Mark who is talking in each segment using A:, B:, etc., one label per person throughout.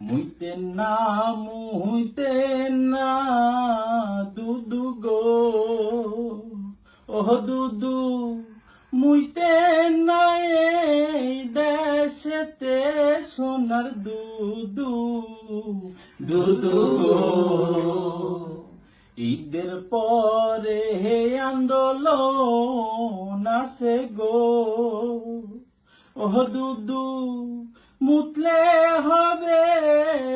A: মুইতে না মুইতে না, দুদু গো। ওহ দুদু, মুইতে না দেশেতে সোনার দুদু। দুদু ঈদের পরে হে আন্দোলন আসে গো। ওহ দুদু মুতলে হবে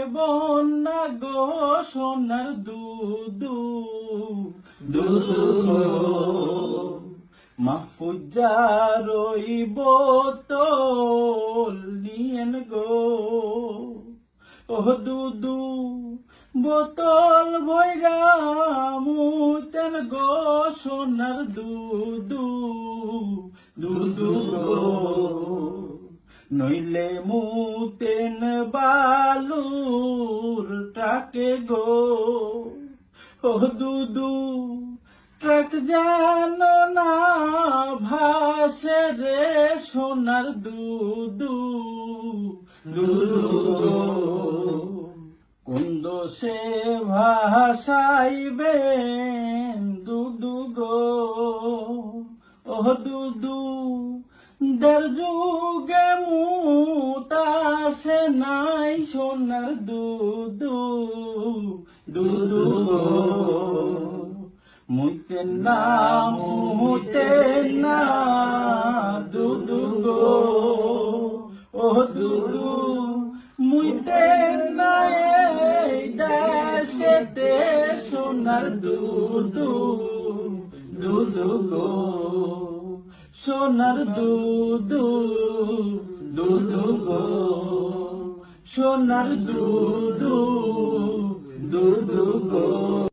A: বন্যা গো সোনার দুদু মাহফুজার ওই বোতল নিয়েন গো। ওহ দুদু বোতল বইরা মুতেন গো সোনার দুদু দুদু নইলে মুতেন বালুর টাকে গো। ও দুদু, ট্রাক জানো না ভাসে রে সোনার দুদু দুদু। কুন্দ সে ভাসাইবেন দুদু গো। ও দুদু দের যুগে মুতাসে নাই সোনার দুদু দুদু গো মুইতে না, মুতে না দুদু গো। ও দুদু মুইতে না, এই দেশেতে সোনার দুদু দুদু গো। সোনার দুদু দুদু গো। সোনার দুদু দুদু গো।